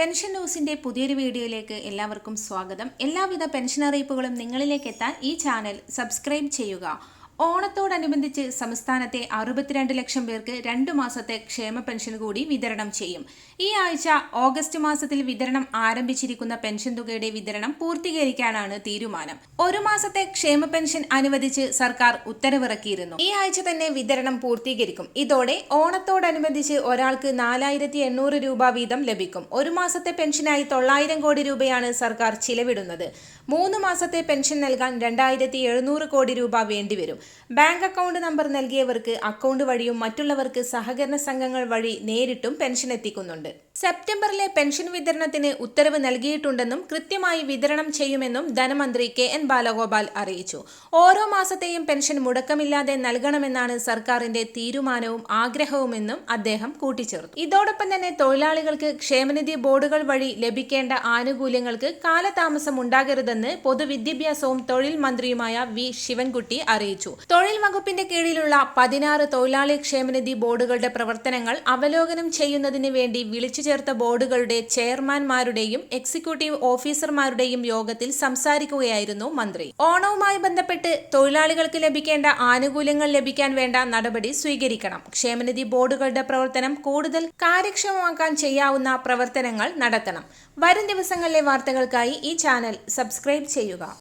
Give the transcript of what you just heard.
Pension ന്യൂസിന്റെ പുതിയൊരു വീഡിയോയിലേക്ക് എല്ലാവർക്കും സ്വാഗതം. എല്ലാവിധ പെൻഷൻ അറിയിപ്പുകളും നിങ്ങളിലേക്ക് എത്താൻ ഈ ചാനൽ സബ്സ്ക്രൈബ് ചെയ്യുക. ഓണത്തോടനുബന്ധിച്ച് സംസ്ഥാനത്തെ അറുപത്തിരണ്ട് ലക്ഷം പേർക്ക് രണ്ടു മാസത്തെ ക്ഷേമ പെൻഷൻ കൂടി വിതരണം ചെയ്യും. ഈ ആഴ്ച ഓഗസ്റ്റ് മാസത്തിൽ വിതരണം ആരംഭിച്ചിരിക്കുന്ന പെൻഷൻ തുകയുടെ വിതരണം പൂർത്തീകരിക്കാനാണ് തീരുമാനം. ഒരു മാസത്തെ ക്ഷേമ പെൻഷൻ അനുവദിച്ച് സർക്കാർ ഉത്തരവിറക്കിയിരുന്നു. ഈ ആഴ്ച തന്നെ വിതരണം പൂർത്തീകരിക്കും. ഇതോടെ ഓണത്തോടനുബന്ധിച്ച് ഒരാൾക്ക് നാലായിരത്തി എണ്ണൂറ് രൂപ വീതം ലഭിക്കും. ഒരു മാസത്തെ പെൻഷനായി തൊള്ളായിരം കോടി രൂപയാണ് സർക്കാർ ചിലവിടുന്നത്. മൂന്ന് മാസത്തെ പെൻഷൻ നൽകാൻ രണ്ടായിരത്തി എഴുന്നൂറ് കോടി രൂപ വേണ്ടിവരും. ബാങ്ക് അക്കൗണ്ട് നമ്പർ നൽകിയവർക്ക് അക്കൗണ്ട് വഴിയും മറ്റുള്ളവർക്ക് സഹകരണ സംഘങ്ങൾ വഴി നേരിട്ടും പെൻഷൻ എത്തിക്കുന്നുണ്ട് സെപ്റ്റംബറിലെ പെൻഷൻ വിതരണത്തിന് ഉത്തരവ് നൽകിയിട്ടുണ്ടെന്നും കൃത്യമായി വിതരണം ചെയ്യുമെന്നും ധനമന്ത്രി കെ എൻ ബാലഗോപാൽ അറിയിച്ചു. ഓരോ മാസത്തെയും പെൻഷൻ മുടക്കമില്ലാതെ നൽകണമെന്നാണ് സർക്കാരിന്റെ തീരുമാനവും ആഗ്രഹവുമെന്നും അദ്ദേഹം കൂട്ടിച്ചേർത്തു. ഇതോടൊപ്പം തന്നെ തൊഴിലാളികൾക്ക് ക്ഷേമനിധി ബോർഡുകൾ വഴി ലഭിക്കേണ്ട ആനുകൂല്യങ്ങൾക്ക് കാലതാമസം ഉണ്ടാകരുതെന്ന് പൊതുവിദ്യാഭ്യാസവും തൊഴിൽ മന്ത്രിയുമായ വി ശിവൻകുട്ടി അറിയിച്ചു. തൊഴിൽ വകുപ്പിന്റെ കീഴിലുള്ള പതിനാറ് തൊഴിലാളി ക്ഷേമനിധി ബോർഡുകളുടെ പ്രവർത്തനങ്ങൾ അവലോകനം ചെയ്യുന്നതിന് വേണ്ടി വിളിച്ചു ചേർത്ത ബോർഡുകളുടെ ചെയർമാൻമാരുടെയും എക്സിക്യൂട്ടീവ് ഓഫീസർമാരുടെയും യോഗത്തിൽ സംസാരിക്കുകയായിരുന്നു മന്ത്രി. ഓണവുമായി ബന്ധപ്പെട്ട് തൊഴിലാളികൾക്ക് ലഭിക്കേണ്ട ആനുകൂല്യങ്ങൾ ലഭിക്കാൻ വേണ്ട നടപടി സ്വീകരിക്കണം. ക്ഷേമനിധി ബോർഡുകളുടെ പ്രവർത്തനം കൂടുതൽ കാര്യക്ഷമമാക്കാൻ ചെയ്യാവുന്ന പ്രവർത്തനങ്ങൾ നടത്തണം. വരും ദിവസങ്ങളിലെ വാർത്തകൾക്കായി ഈ ചാനൽ സബ്സ്ക്രൈബ് ചെയ്യുക.